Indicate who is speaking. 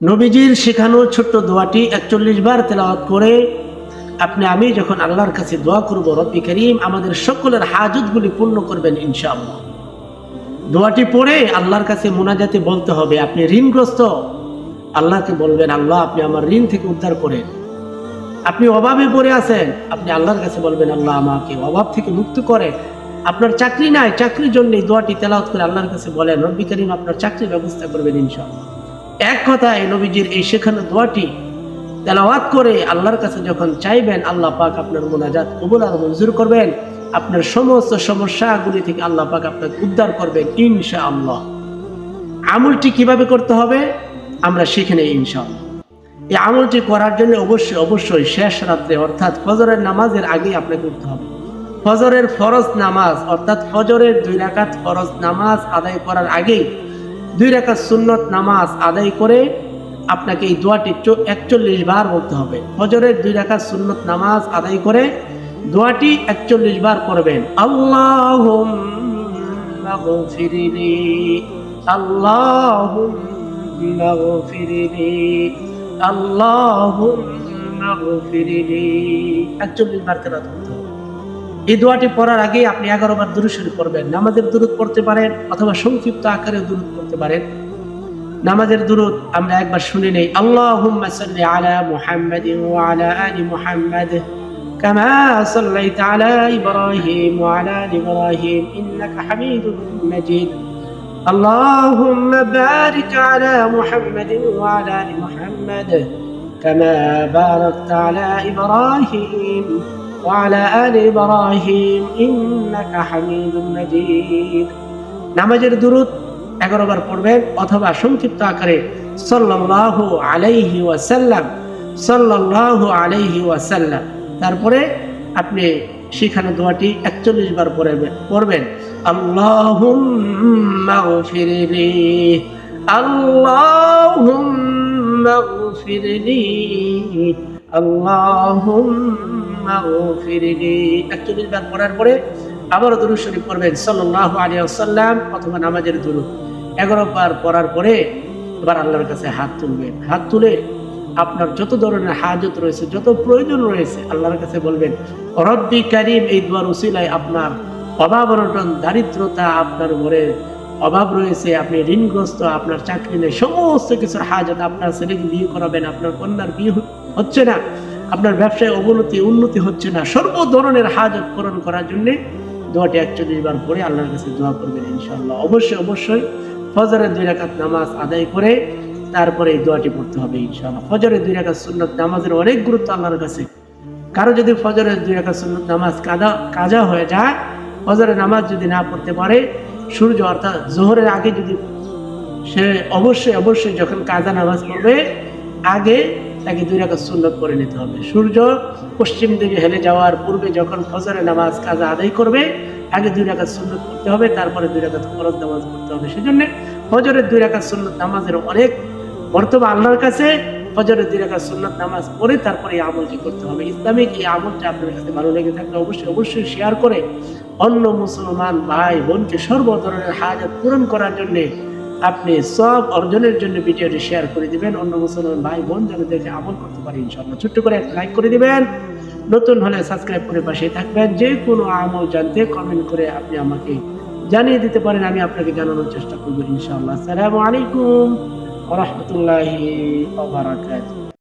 Speaker 1: নবীজির শেখানো ছোট্ট দোয়াটি একচল্লিশ বার তেলাওয়াত করে, আপনি, আমি যখন আল্লাহর কাছে দোয়া করব, রব্বি করিম আমাদের সকলের হাজতগুলি পূর্ণ করবেন ইনশাআল্লাহ। দোয়াটি পড়ে আল্লাহর কাছে মোনাজাতে বলতে হবে, আপনি ঋণগ্রস্ত? আল্লাহকে বলবেন, আল্লাহ, আপনি আমার ঋণ থেকে উদ্ধার করেন। আপনি অভাবে পড়ে আছেন, আপনি আল্লাহর কাছে বলবেন, আল্লাহ, আমাকে অভাব থেকে মুক্ত করে আপনার চাকরি নাই, চাকরির জন্য এই দোয়াটি তেলাওয়াত করে আল্লাহর কাছে বলেন, রব্বি করিম আপনার চাকরির ব্যবস্থা করবেন ইনশাআল্লাহ। এক কথায় নবীজির এই শেখানো দোয়াটি তেলাওয়াত করে আল্লাহর কাছে যখন চাইবেন, আল্লাহ পাক আপনার মোনাজাত কবুল আর মঞ্জুর করবেন। আপনার সমস্ত সমস্যাগুলি থেকে আল্লাহ পাক আপনাকে উদ্ধার করবেন ইনশা আল্লাহ আমলটি কীভাবে করতে হবে? আমরা শিখে নেই এই আমলটি করার জন্য অবশ্যই অবশ্যই শেষ রাত্রে, অর্থাৎ ফজরের নামাজের আগেই আপনাকে উঠতে হবে। ফজরের ফরজ নামাজ, অর্থাৎ ফজরের দুই রাকাত ফরজ নামাজ আদায় করার আগেই দুই রাকাত সুন্নত নামাজ আদায় করে আপনাকে এই দোয়াটি একচল্লিশ বার বলতে হবে। ফজরের দুই রাকাত সুন্নত নামাজ আদায় করে দোয়াটি একচল্লিশ বার করবেন আল্লাহ আল্লাহ একচল্লিশ বার হবে। এই দোয়াটি পড়ার আগে আপনি এগারো বার দুরুদ শরীফ পড়বেন নামাজের দুরুদ পড়তে পারেন অথবা সংক্ষিপ্ত আকারে দুরুদ পড়তে পারেন নামাজের দুরুদ আমরা একবার শুনে নেই আল্লাহুম্মা সাল্লি আলা মুহাম্মাদিন ওয়া আলা আলি মুহাম্মাদ كما صليت على إبراهيم وعلى آل إبراهيم إنك حميد مجيد اللهم بارك على محمد وعلى آل محمد كما باركت على إبراهيم وعلى آل إبراهيم إنك حميد مجيد নামাজের দুরুদ এগারো বার পড়বেন অথবা সংক্ষিপ্ত আকারে সাল্লাল্লাহু আলাইহি ওয়াসাল্লাম সাল্লাল্লাহু আলাইহি ওয়াসাল্লাম তারপরে আপনি সেখানে দোয়াটি একচল্লিশ বার পড়বেন পড়বেন আল্লাহুম্মা গফিরলি আল্লাহুম্মা গফিরলি আল্লাহুম্মা গফিরলি একচল্লিশ বার পড়ার পরে আবারও দুরুদ শরীফ পড়বেন। সাল্লাল্লাহু আলাইহি ওয়াসাল্লাম অথবা নামাজের দুরুদ। এগারো বার পড়ার পরে এবার আল্লাহর কাছে হাত তুলবেন। হাত তুলে আপনার যত ধরনের হাজত রয়েছে, যত প্রয়োজন রয়েছে, আল্লাহর কাছে বলবেন, রব্বি কারিম, এই দুয়ার উসিলায় আপনার অভাব অনটন, দারিদ্রতা আপনার ঘরে অভাব রয়েছে, আপনি ঋণগ্রস্ত, আপনার চাকরি নেই, সমস্ত কিছুর হাজত আপনার ছেলেকে বিয়ে করাবেন, আপনার কন্যার বিয়ে হচ্ছে না। আপনার ব্যবসায় অবনতি, উন্নতি হচ্ছে না। সর্ব ধরনের হাজত পূরণ করার জন্যে দোয়াটি একচল্লিশ বার পরে আল্লাহর কাছে দোয়া করবেন ইনশাল্লাহ অবশ্যই অবশ্যই ফজরের দুই রাকাত নামাজ আদায় করে তারপরে এই দোয়াটি পড়তে হবে ইনশাআল্লাহ। ফজরের দুই রাকাত সুন্নত নামাজের অনেক গুরুত্ব আল্লাহর কাছে। কারও যদি ফজরের দুই রাকাত সুন্নত নামাজ কাজা কাজা হয়ে যায়, ফজরের নামাজ যদি না পড়তে পারে, সূর্য অর্থাৎ জোহরের আগে যদি সে অবশ্যই অবশ্যই যখন কাজা নামাজ পড়বে, আগে তাকে দুই রাকাত সুন্নত করে নিতে হবে। সূর্য পশ্চিম দিকে হেলে যাওয়ার পূর্বে যখন ফজরের নামাজ কাজ আদায় করবে, আগে দুই রাকাত সুন্নত করতে হবে, তারপরে দুই রাকাত ফরজ নামাজ পড়তে হবে। সেজন্য ফজরের দুই রাকাত সুন্নত নামাজের অনেক বর্তমান আল্লাহর কাছে, ফজরের দুই রাকাত সুন্নত নামাজ পড়ে তারপরে এই আমলটি করতে হবে। ইসলামিক এই আমলটা আপনার কাছে ভালো লেগে থাকলে অবশ্যই অবশ্যই শেয়ার করে অন্য মুসলমান ভাই বোনকে সর্ব ধরনের হাজাত পূরণ করার জন্যে আপনি সব অর্জনের জন্য ভিডিওটি শেয়ার করে দিবেন। অন্য মুসলমান ভাই, বোন যেন আমল করতে পারি ইনশাল্লাহ ছোট্ট করে একটা লাইক করে দিবেন। নতুন হলে সাবস্ক্রাইব করে পাশে থাকবেন। যে কোনো আমল জানতে কমেন্ট করে আপনি আমাকে জানিয়ে দিতে পারেন। আমি আপনাকে জানানোর চেষ্টা করব ইনশাল্লাহ আসসালামু আলাইকুম রহমতুল্লাহি